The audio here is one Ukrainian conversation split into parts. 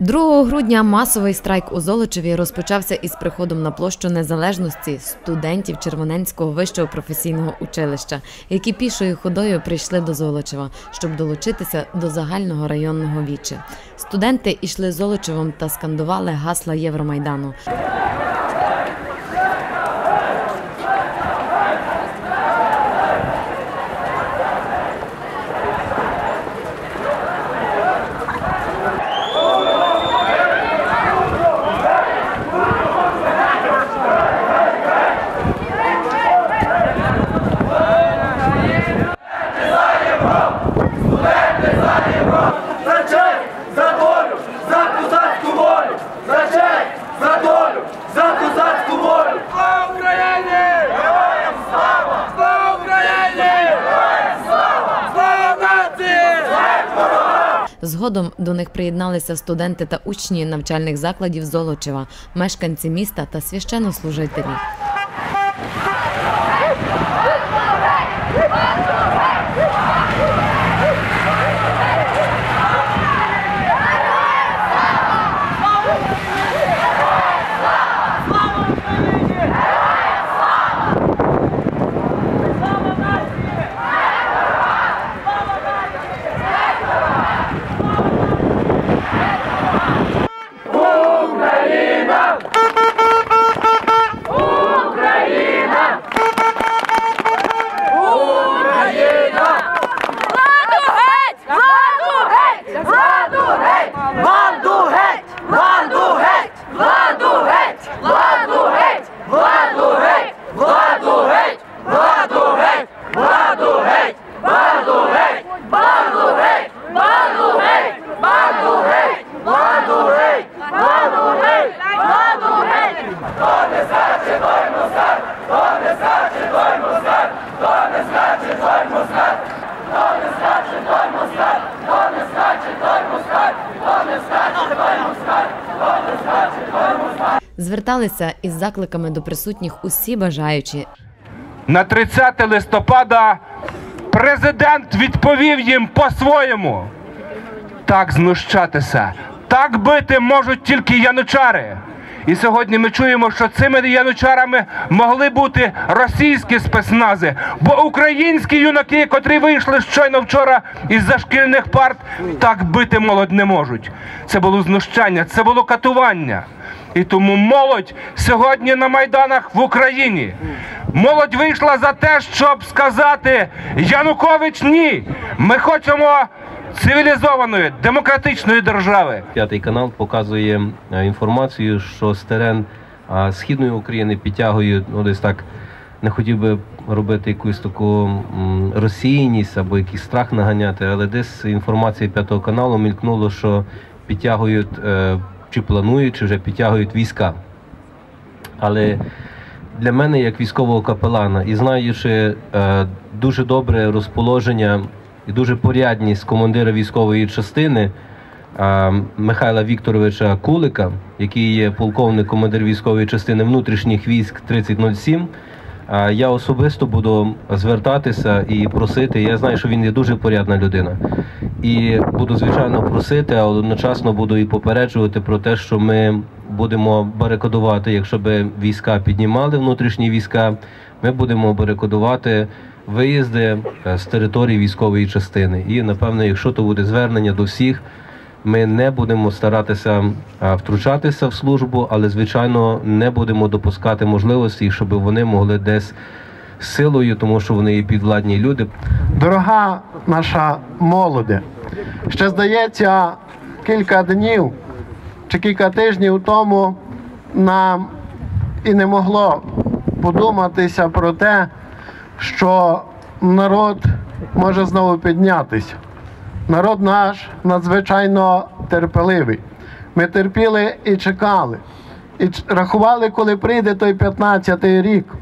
2 грудня масовий страйк у Золочеві розпочався із приходом на площу незалежності студентів Червоненського вищого професійного училища, які пішою ходою прийшли до Золочева, щоб долучитися до загального районного вічі. Студенти йшли Золочевом та скандували гасла Євромайдану. За честь, за долю, за козацьку волю, за честь, за долю, за козацьку волю. Слава Україні! Героям слава! Слава Україні! Героям слава! Слава нації! Згодом до них приєдналися студенти та учні навчальних закладів Золочева, мешканці міста та священнослужителі. Зверталися із закликами до присутніх усі бажаючі. На 30 листопада президент відповів їм по-своєму. Так знущатися, так бити можуть тільки янучари. І сьогодні ми чуємо, що цими янучарами могли бути російські спецнази, бо українські юнаки, котрі вийшли щойно вчора із зашкільних парт, так бити молодь не можуть. Це було знущання, це було катування. І тому молодь сьогодні на майданах в Україні. Молодь вийшла за те, щоб сказати Янукович ні. Ми хочемо цивілізованої демократичної держави. П'ятий канал показує е, інформацію, що з терен східної України підтягують, ну десь так не хотів би робити якусь таку розсіяність або якийсь страх наганяти, але десь інформація п'ятого каналу мількнуло, що підтягують е, чи планують, чи вже підтягують війська. Але для мене, як військового капелана, і знаючи е, дуже добре розположення і дуже порядність командира військової частини Михайла Вікторовича Кулика, який є полковник командир військової частини внутрішніх військ 3007, е, я особисто буду звертатися і просити. Я знаю, що він є дуже порядна людина. І буду звичайно просити, а одночасно буду і попереджувати про те, що ми будемо барикадувати, якщо би війська піднімали внутрішні війська, ми будемо барикадувати виїзди е, з території військової частини. І напевно, якщо то буде звернення до всіх, ми не будемо старатися втручатися в службу, але звичайно не будемо допускати можливості, щоб вони могли десь силою, тому що вони є підвладні люди, Дорога наша молоде, ще здається, кілька днів чи кілька тижнів тому нам і не могло подуматися про те, що народ може знову піднятися. Народ наш надзвичайно терпеливий. Ми терпіли і чекали, і рахували, коли прийде той 15-й рік,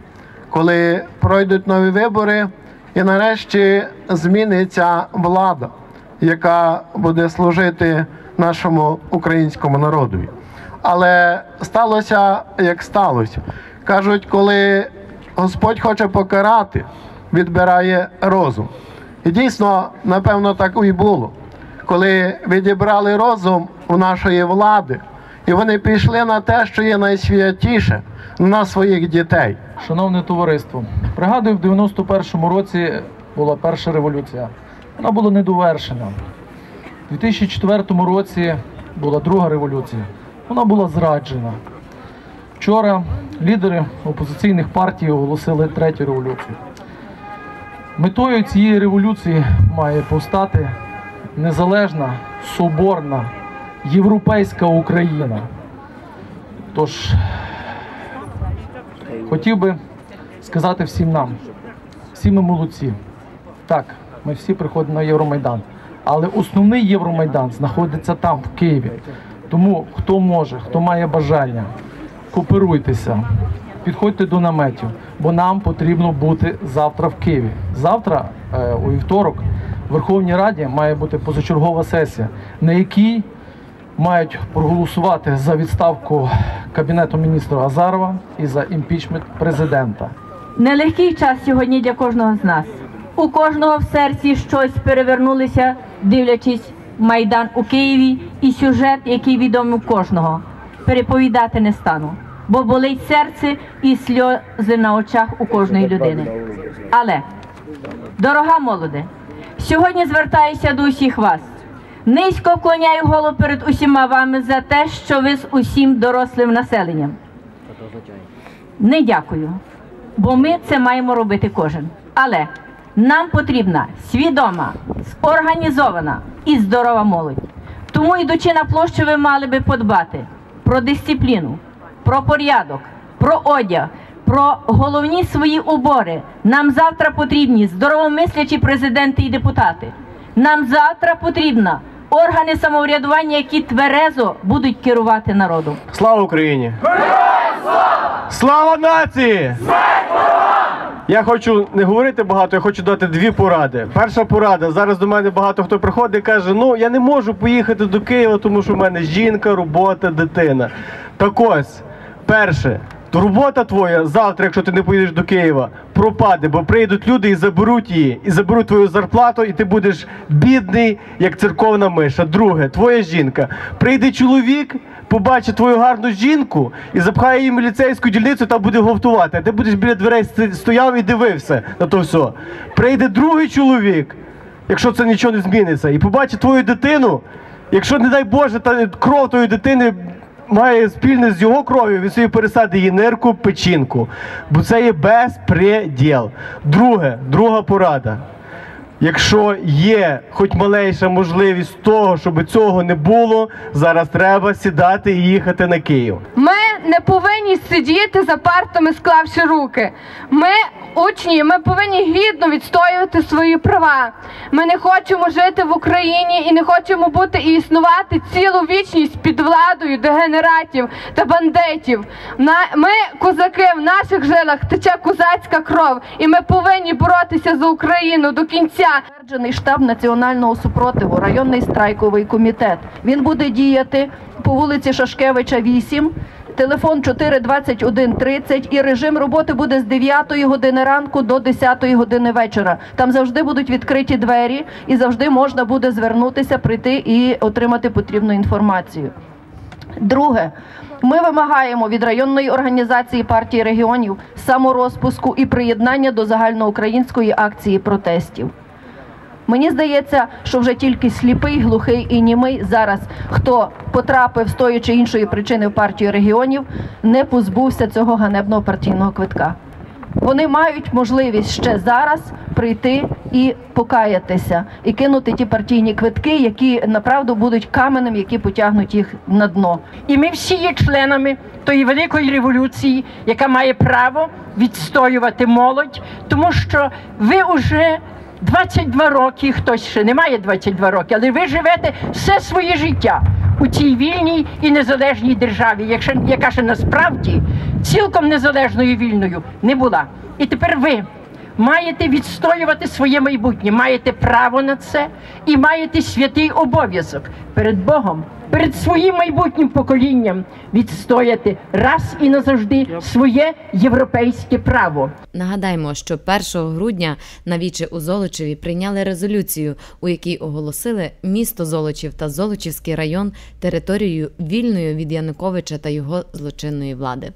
коли пройдуть нові вибори, і нарешті зміниться влада, яка буде служити нашому українському народові. Але сталося як сталося. Кажуть, коли Господь хоче покарати, відбирає розум. І дійсно, напевно, так і було. коли відібрали розум у нашої влади, і вони пішли на те, що є найсвятіше, на своїх дітей. Шановне товариство, пригадую, в 91-му році була перша революція. Вона була недовершена. У 2004 році була друга революція. Вона була зраджена. Вчора лідери опозиційних партій оголосили третю революцію. Метою цієї революції має повстати незалежна, соборна, європейська Україна. Тож хотів би сказати всім нам, всі ми молодці. Так, ми всі приходимо на Євромайдан. Але основний Євромайдан знаходиться там, в Києві. Тому хто може, хто має бажання, кооперуйтеся, підходьте до наметів, бо нам потрібно бути завтра в Києві. Завтра, е, у вівторок, в Верховній Раді має бути позачергова сесія, на якій мають проголосувати за відставку Кабінету міністра Азарова і за імпічмент президента. Нелегкий час сьогодні для кожного з нас. У кожного в серці щось перевернулося, дивлячись майдан у Києві, і сюжет, який відомий кожного. Переповідати не стану, бо болить серце і сльози на очах у кожної людини. Але, дорога молоде, сьогодні звертаюся до усіх вас. Низько вклоняю голову перед усіма вами за те, що ви з усім дорослим населенням. Не дякую, бо ми це маємо робити кожен. Але нам потрібна свідома, зорганізована і здорова молодь. Тому, йдучи на площу, ви мали би подбати про дисципліну, про порядок, про одяг, про головні свої убори. Нам завтра потрібні здоровомислячі президенти і депутати. Нам завтра потрібна органи самоврядування, які тверезо будуть керувати народом. Слава Україні! Слава нації! Я хочу не говорити багато, я хочу дати дві поради. Перша порада. Зараз до мене багато хто приходить і каже: ну я не можу поїхати до Києва, тому що в мене жінка, робота, дитина. Так ось, перше, робота твоя завтра, якщо ти не поїдеш до Києва, пропаде, бо прийдуть люди і заберуть її, і заберуть твою зарплату, і ти будеш бідний, як церковна миша. Друге, твоя жінка. Прийде чоловік, побачить твою гарну жінку і запхає її в міліцейську дільницю та буде гвалтувати. А ти будеш біля дверей стояв і дивився на то все. Прийде другий чоловік, якщо це нічого не зміниться, і побачить твою дитину, якщо, не дай Боже, та кров твоєї дитини має спільне з його кров'ю, він собі пересадить її нирку, печінку. Бо це є безпреділ. Друге, друга порада. Якщо є хоч малейша можливість того, щоб цього не було, зараз треба сідати і їхати на Київ. Ми не повинні сидіти за партами, склавши руки. Ми, учні, ми повинні гідно відстоювати свої права. Ми не хочемо жити в Україні і не хочемо бути і існувати цілу вічність під владою дегенератів та бандитів. Ми, козаки, в наших жилах тече козацька кров, і ми повинні боротися за Україну до кінця. Затверджений штаб національного супротиву, районний страйковий комітет. Він буде діяти по вулиці Шашкевича, 8, телефон 42130 і режим роботи буде з 9 години ранку до 10 години вечора. Там завжди будуть відкриті двері і завжди можна буде звернутися, прийти і отримати потрібну інформацію. Друге, ми вимагаємо від районної організації партії регіонів саморозпуску і приєднання до загальноукраїнської акції протестів. Мені здається, що вже тільки сліпий, глухий і німий зараз, хто потрапив з тої чи іншої причини в партію регіонів, не позбувся цього ганебного партійного квитка. Вони мають можливість ще зараз прийти і покаятися, і кинути ті партійні квитки, які направду будуть каменем, які потягнуть їх на дно. І ми всі є членами тої великої революції, яка має право відстоювати молодь, тому що ви вже 22 роки, хтось ще не має 22 роки, але ви живете все своє життя у цій вільній і незалежній державі, якщо- яка ще насправді цілком незалежною і вільною не була. І тепер ви маєте відстоювати своє майбутнє, маєте право на це і маєте святий обов'язок перед Богом, перед своїм майбутнім поколінням відстояти раз і назавжди своє європейське право. Нагадаємо, що 1 грудня на віче у Золочеві прийняли резолюцію, у якій оголосили місто Золочів та Золочівський район територією вільною від Януковича та його злочинної влади.